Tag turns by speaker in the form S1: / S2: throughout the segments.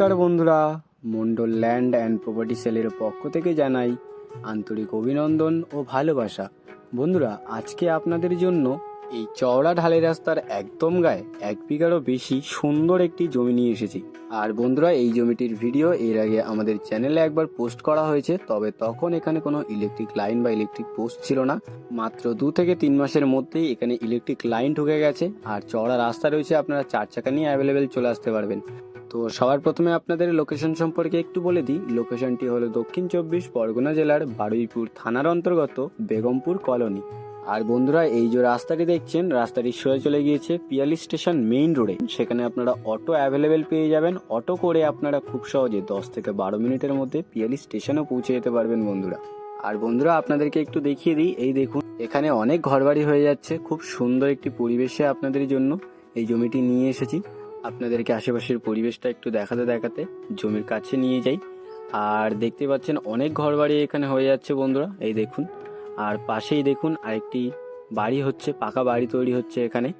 S1: নমস্কার বন্ধুরা Mondal land and property সেলের পক্ষ থেকে জানাই আন্তরিক অভিনন্দন ও ভালোবাসা। বন্ধুরা আজকে আপনাদের জন্য এই চওড়া ঢালাই রাস্তার একদম গায়ে এক বিঘারও বেশি সুন্দর একটি জমি নিয়ে এসেছি। আর বন্ধুরা এই জমিটির ভিডিও এর আগে আমাদের চ্যানেলে একবার পোস্ট করা হয়েছে তবে তখন এখানে কোনো ইলেকট্রিক লাইন বা ইলেকট্রিক পোস্ট ছিল না। মাত্র দু থেকে তিন মাসের মধ্যেই এখানে ইলেকট্রিক লাইন ঢুকে গেছে আর চওড়া রাস্তা রয়েছে আপনারা চার চাকা নিয়ে অ্যাভেলেবেল চলে আসতে পারবেন। তো সবার প্রথমে আপনাদের লোকেশন সম্পর্কে একটু বলে দিই। লোকেশনটি হলো দক্ষিণ চব্বিশ পরগনা জেলার বারুইপুর থানার অন্তর্গত বেগমপুর কলোনি। আর বন্ধুরা, এই যে রাস্তাটি দেখছেন, রাস্তাটি সরে চলে গিয়েছে পিয়ালি স্টেশন মেইন রোডে। সেখানে আপনারা অটো অ্যাভেলেবেল পেয়ে যাবেন। অটো করে আপনারা খুব সহজে দশ থেকে বারো মিনিটের মধ্যে পিয়ালি স্টেশনেও পৌঁছে যেতে পারবেন বন্ধুরা। আর বন্ধুরা, আপনাদেরকে একটু দেখিয়ে দিই। এই দেখুন, এখানে অনেক ঘরবাড়ি হয়ে যাচ্ছে। খুব সুন্দর একটি পরিবেশে আপনাদের জন্য এই জমিটি নিয়ে এসেছি। আপনাদেরকে আশেপাশের পরিবেশটা একটু দেখাতে দেখাতে জমির কাছে নিয়ে যাই। আর দেখতে পাচ্ছেন অনেক ঘর বাড়ি এখানে হয়ে যাচ্ছে বন্ধুরা, এই দেখুন। আর পাশেই দেখুন আরেকটি বাড়ি হচ্ছে, পাকা বাড়ি তৈরি হচ্ছে এখানে।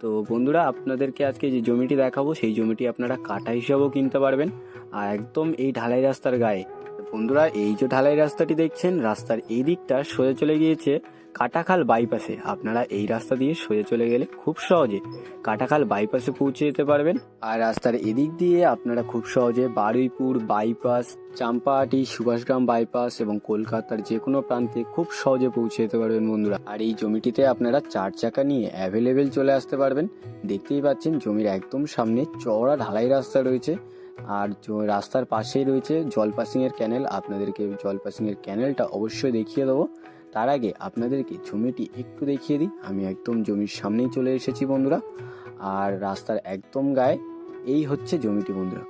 S1: তো বন্ধুরা, আপনাদেরকে আজকে যে জমিটি দেখাবো, সেই জমিটি আপনারা কাটা হিসাবেও কিনতে পারবেন। আর একদম এই ঢালাই রাস্তার গায়ে। বন্ধুরা, এই যে ঢালাই রাস্তাটি দেখছেন, রাস্তার এই দিকটা সোজা চলে গিয়েছে কাটাখাল বাইপাসে আপনারা এই রাস্তা দিয়ে সোজা চলে গেলে খুব সহজে কাটাখাল বাইপাসে পৌঁছে যেতে পারবেন। আর রাস্তার এদিক দিয়ে আপনারা খুব সহজে বারুইপুর বাইপাস, চাম্পাহাটি, সুভাষগ্রাম বাইপাস এবং কলকাতার যে কোনো প্রান্তে খুব সহজে পৌঁছে যেতে পারবেন বন্ধুরা। আর এই জমিটিতে আপনারা চার চাকা নিয়ে অ্যাভেলেবেল চলে আসতে পারবেন। দেখতেই পাচ্ছেন জমির একদম সামনে চওড়া ঢালাই রাস্তা রয়েছে। আর রাস্তার পাশেই রয়েছে জলপাসিংয়ের ক্যানেল আপনাদেরকে জলপাসিংয়ের ক্যানেলটা অবশ্যই দেখিয়ে দেবো। তার আগে আপনাদেরকে জমিটি একটু দেখিয়ে দিই। আমি একদম জমির সামনেই চলে এসেছি বন্ধুরা। আর রাস্তার একদম গায়ে এই হচ্ছে জমিটি বন্ধুরা।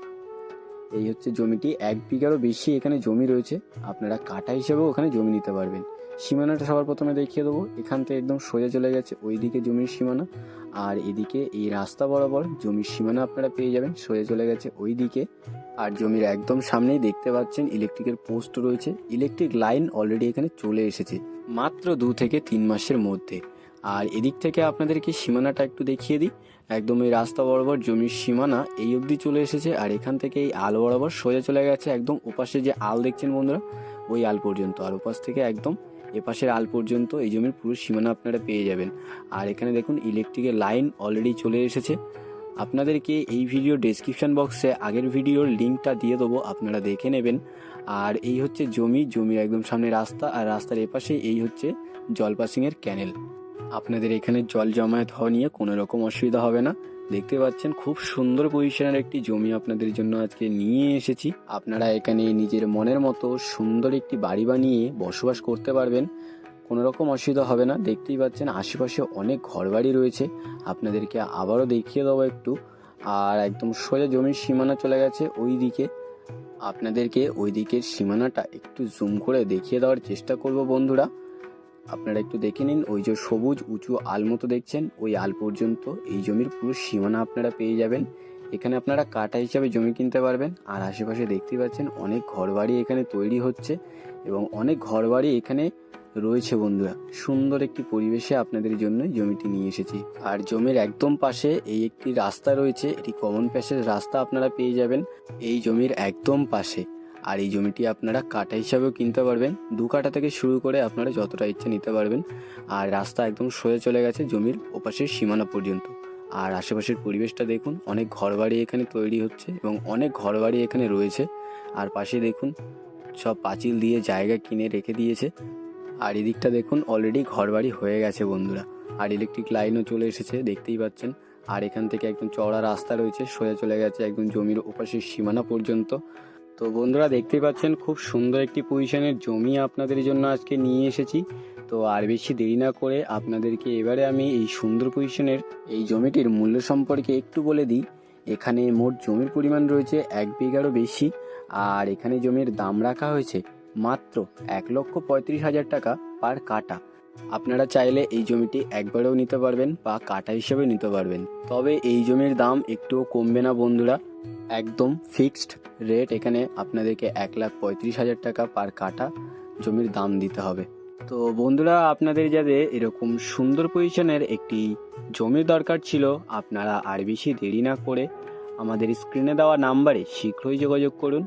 S1: এই হচ্ছে জমিটি, এক বিঘারও বেশি এখানে জমি রয়েছে। আপনারা কাটা হিসেবেও ওখানে জমি নিতে পারবেন। সীমানাটা সবার প্রথমে দেখিয়ে দেবো। এখান থেকে একদম সোজা চলে গেছে ওইদিকে জমির সীমানা। আর এদিকে এই রাস্তা বরাবর জমির সীমানা আপনারা পেয়ে যাবেন। সোজা চলে গেছে ওইদিকে। আর জমির একদম সামনেই দেখতে পাচ্ছেন ইলেকট্রিকের পোস্ট রয়েছে। ইলেকট্রিক লাইন অলরেডি এখানে চলে এসেছে, মাত্র দু থেকে তিন মাসের মধ্যে। আর এদিক থেকে আপনাদেরকে সীমানাটা একটু দেখিয়ে দিই। একদম এই রাস্তা বরাবর জমির সীমানা এই অবধি চলে এসেছে আর এখান থেকে এই আল বরাবর সোজা চলে গেছে একদম ওপাশে যে আল দেখছেন বন্ধুরা, ওই আল পর্যন্ত। আর ওপাশ থেকে একদম এপাশের আল পর্যন্ত এই জমির পুরো সীমানা আপনারা পেয়ে যাবেন। আর এখানে দেখুন ইলেকট্রিকের লাইন অলরেডি চলে এসেছে। আপনাদেরকে এই ভিডিও ডেসক্রিপশন বক্সে আগের ভিডিওর লিঙ্কটা দিয়ে দেবো, আপনারা দেখে নেবেন। আর এই হচ্ছে জমি, জমির একদম সামনে রাস্তা, আর রাস্তার এপাশে এই হচ্ছে জলপাসিংয়ের ক্যানেল আপনাদের এখানে জল জমায়েত হওয়া নিয়ে কোনো রকম অসুবিধা হবে না। দেখতে পাচ্ছেন খুব সুন্দর পজিশনের একটি জমি আপনাদের জন্য আজকে নিয়ে এসেছি। আপনারা এখানে নিজের মনের মতো সুন্দর একটি বাড়ি বানিয়ে বসবাস করতে পারবেন। কোনো রকম অসুবিধা হবে না। দেখতেই পাচ্ছেন আশেপাশে অনেক ঘরবাড়ি রয়েছে। আপনাদেরকে আবারও দেখিয়ে দেবো একটু। আর একদম সোজা জমির সীমানা চলে গেছে ওই দিকে আপনাদেরকে ওই দিকের সীমানাটা একটু জুম করে দেখিয়ে দেওয়ার চেষ্টা করব বন্ধুরা। আপনারা একটু দেখে নিন, ওই যে সবুজ উঁচু আল মতো দেখছেন, ওই আল পর্যন্ত এই জমির পুরো সীমানা আপনারা পেয়ে যাবেন। এখানে আপনারা কাটা হিসাবে জমি কিনতে পারবেন। আর আশেপাশে দেখতেই পাচ্ছেন অনেক ঘরবাড়ি এখানে তৈরি হচ্ছে এবং অনেক ঘরবাড়ি এখানে রয়েছে বন্ধুরা। সুন্দর একটি পরিবেশে আপনাদের জন্য জমিটি নিয়ে এসেছি। আর জমির একদম পাশে এই একটি রাস্তা রয়েছে। এটি কমন প্যাসেজ রাস্তা আপনারা পেয়ে যাবেন। এই জমির একদম পাশে। আর এই জমিটি আপনারা কাটা হিসাবেও কিনতে পারবেন। দু কাটা থেকে শুরু করে আপনারা যতটা ইচ্ছে নিতে পারবেন। আর রাস্তা একদম সোজা চলে গেছে জমির ওপাশের সীমানা পর্যন্ত। আর আশেপাশের পরিবেশটা দেখুন, অনেক ঘরবাড়ি এখানে তৈরি হচ্ছে এবং অনেক ঘরবাড়ি এখানে রয়েছে। আর পাশে দেখুন, সব পাঁচিল দিয়ে জায়গা কিনে রেখে দিয়েছে। আর এদিকটা দেখুন অলরেডি ঘরবাড়ি হয়ে গেছে বন্ধুরা। আর ইলেকট্রিক লাইনও চলে এসেছে, দেখতেই পাচ্ছেন। আর এখান থেকে একদম চওড়া রাস্তা রয়েছে, সোজা চলে গেছে একদম জমির ওপাশের সীমানা পর্যন্ত। তো বন্ধুরা, দেখতেই পাচ্ছেন, খুব সুন্দর একটি পজিশনের জমি আপনাদের জন্য আজকে নিয়ে এসেছি। তো আর বেশি দেরি না করে আপনাদেরকে এবারে আমি এই সুন্দর পজিশনের এই জমিটির মূল্য সম্পর্কে একটু বলে দিই। এখানে মোট জমির পরিমাণ রয়েছে এক বিঘারও বেশি, আর এখানে জমির দাম রাখা হয়েছে মাত্র এক লক্ষ পঁয়ত্রিশ হাজার টাকা পার কাটা। আপনারা চাইলে এই জমিটি একবারেও নিতে পারবেন বা কাটা হিসেবে নিতে পারবেন। তবে এই জমির দাম একটুও কমবে না বন্ধুরা। একদম ফিক্সড রেট এখানে আপনাদেরকে এক লাখ পঁয়ত্রিশ হাজার টাকা পার কাটা জমির দাম দিতে হবে। তো বন্ধুরা, আপনাদের যাদের এরকম সুন্দর পজিশনের একটি জমির দরকার ছিল, আপনারা আর বেশি দেরি না করে আমাদের স্ক্রিনে দেওয়া নাম্বারে শীঘ্রই যোগাযোগ করুন।